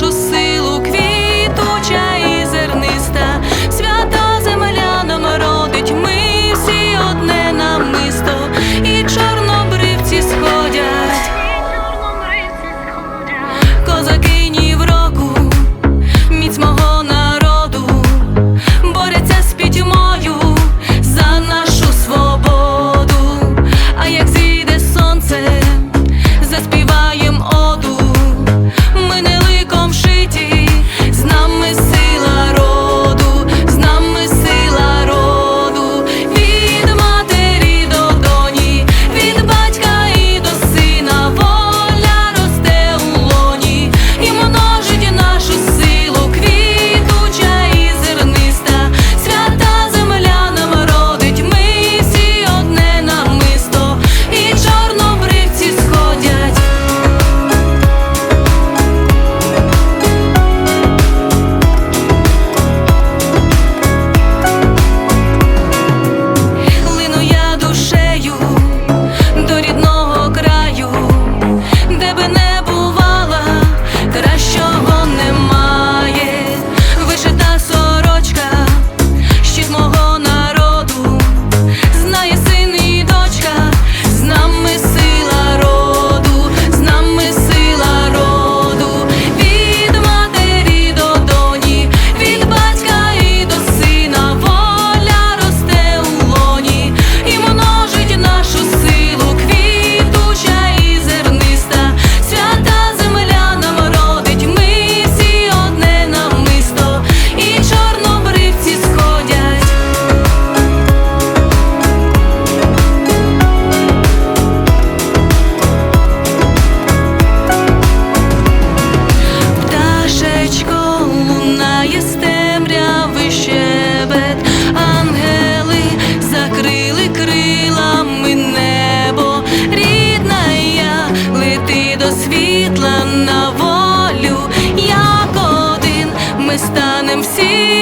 roxo світла на волю, як один ми станемо всі.